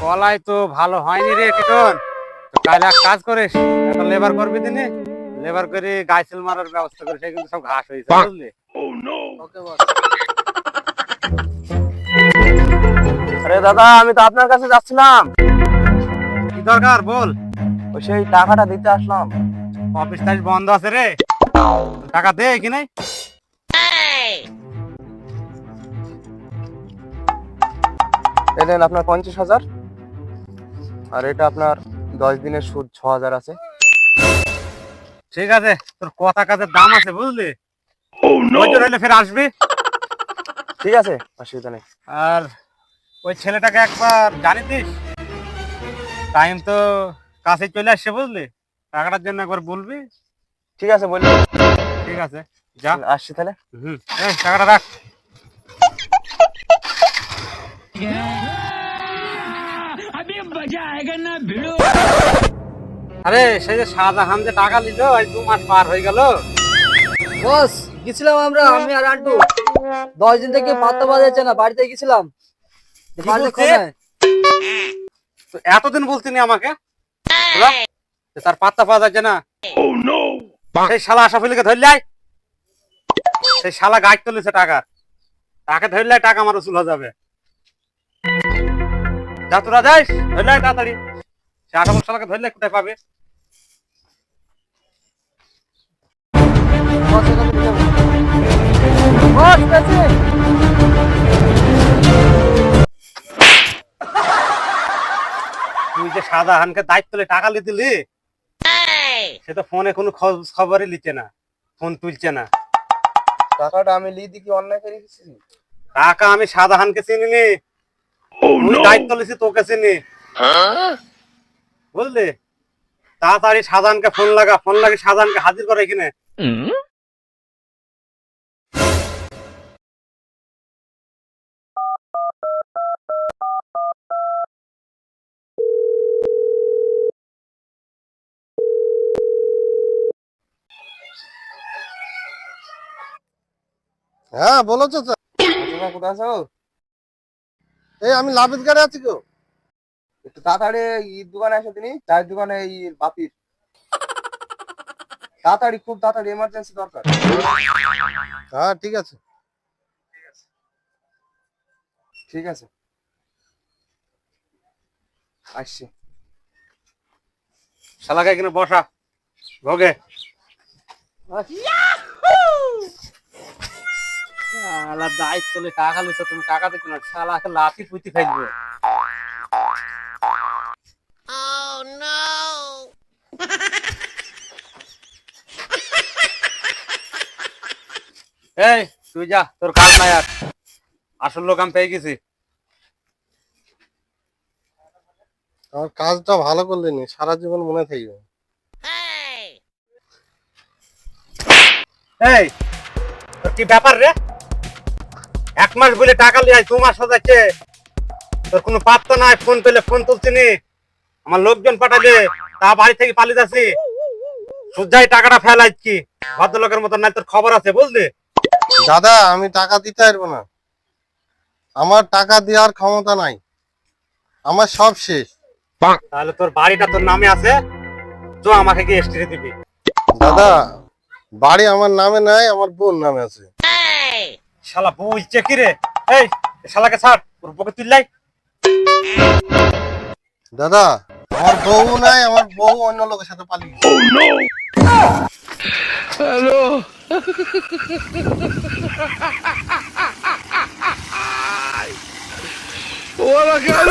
কলাই তো ভালো হয়নি রে কিটন তো কাল এক কাজ করিস একটা লেবার করবি দিনে লেবার করে গাইসেল মারার ব্যবস্থা করে সে কিন্তু সব ঘাস হয়েছে বুঝলি? ওকে বস আরে দাদা আমি তো আপনার কাছে যাচ্ছিলাম। কি দরকার বল। ওই সেই টাকাটা দিতে আসলাম। অফিস টাইস বন্ধ আছে রে। টাকা দে কি নাই নেন আপনার পঞ্চাশ হাজার। আর এটা আপনার দশ দিনের সুদ ছ হাজার আছে। ঠিক আছে তোর কথা কাজের দাম আছে বুঝলি? নজর হইলে ফের আসবি। ঠিক আছে অসুবিধা নেই। আর ওই ছেলেটাকে একবার জানিতিস টাইম তো কাছে চলে আসছে বুঝলি? টাকাটার জন্য একবার বলবি। ঠিক আছে বলি ঠিক আছে যা। আসছি তাহলে। হুম এই টাকাটা রাখ। আরে সেই যে শাহজাহান যে টাকা নিল আজ দু মাস পার হয়ে গেল। বস গেছিলাম আমরা আমি আর আন্টু। দশ দিন থেকে পাত্তা পাওয়া যাচ্ছে না বাড়িতে গেছিলাম। বাড়িতে বলছে? তো এতদিন বলছিনি আমাকে? তোরা? যে তার পাত্তা পাওয়া যাচ্ছে না। সেই শালা আশাফুলিকে ধরলে আয়। সেই শালা গাছ তুলেছে টাকা। তাকে ধরলে টাকা আমার উসুল হয়ে যাবে। যা তোরা যাইস ধরলে আয় তাড়াতাড়ি। সে আশাফুল শালাকে ধরলে কোথায় পাবে। তুই যে শাহজাহানকে দায়িত্ব তুলে টাকা নিয়ে দিলি সে তো ফোনে কোনো খোঁজ খবরই নিচ্ছে না ফোন তুলছে না। টাকাটা আমি লিদি কি অন্যায় করে গেছি টাকা আমি শাহজাহানকে চিনিনি। তুই দায়িত্ব লিছি তোকে চিনি। বুঝলি? তাড়াতাড়ি শাহজাহানকে ফোন লাগা ফোন লাগে শাহজাহানকে হাজির করে এখানে। হ্যাঁ বলো চাচা। কোথায় আছো? এই আমি লাভিত গাড়ি আছি গো। একটু তাড়াতাড়ি ঈদ দোকানে আসো তিনি চায়ের দোকানে এই বাপির তাড়াতাড়ি খুব তাড়াতাড়ি এমার্জেন্সি দরকার। হ্যাঁ ঠিক আছে। ঠিক আছে। আসছি। শালাকে এখানে বসা। ভোগে। শালা দায়িত্ব তুলে টাকা লিছো তুমি টাকা দিচ্ছ না শালাকে লাঠি পুঁতি ফেলবে এই তুই যা তোর কাজ নাই আর। আসল লোক আমি পেয়ে গেছি। আমার কাজটা ভালো করলে নি সারা জীবন মনে থাকবে। এই তোর কি ব্যাপার রে? এক মাস বলে টাকা লিয়ে হয়ে যাচ্ছে তোর কোনো পাত্তা নাই ফোন পেলে ফোন তুলছি নি। আমার লোকজন পাঠালে তা বাড়ি থেকে পালিয়ে যাচ্ছি। সুজাই টাকাটা ফেলাই কি ভদ্রলোকের মতো নাই তোর খবর আছে বুঝলি? দাদা আমি টাকা দিতে পারব না। আমার টাকা দেওয়ার ক্ষমতা নাই। আমার সব শেষ। তাহলে তোর বাড়িটা তোর নামে আছে? তো আমাকে কি এসটি দিবি। দাদা বাড়ি আমার নামে নাই আমার বোন নামে আছে। শালা বুঝছে কি রে? এই শালাকে ছাড় ওর বুকে তুললাই। দাদা আমার বউ নাই আমার বউ অন্য লোকের সাথে পালিয়ে হ্যালো। ওরা কেন?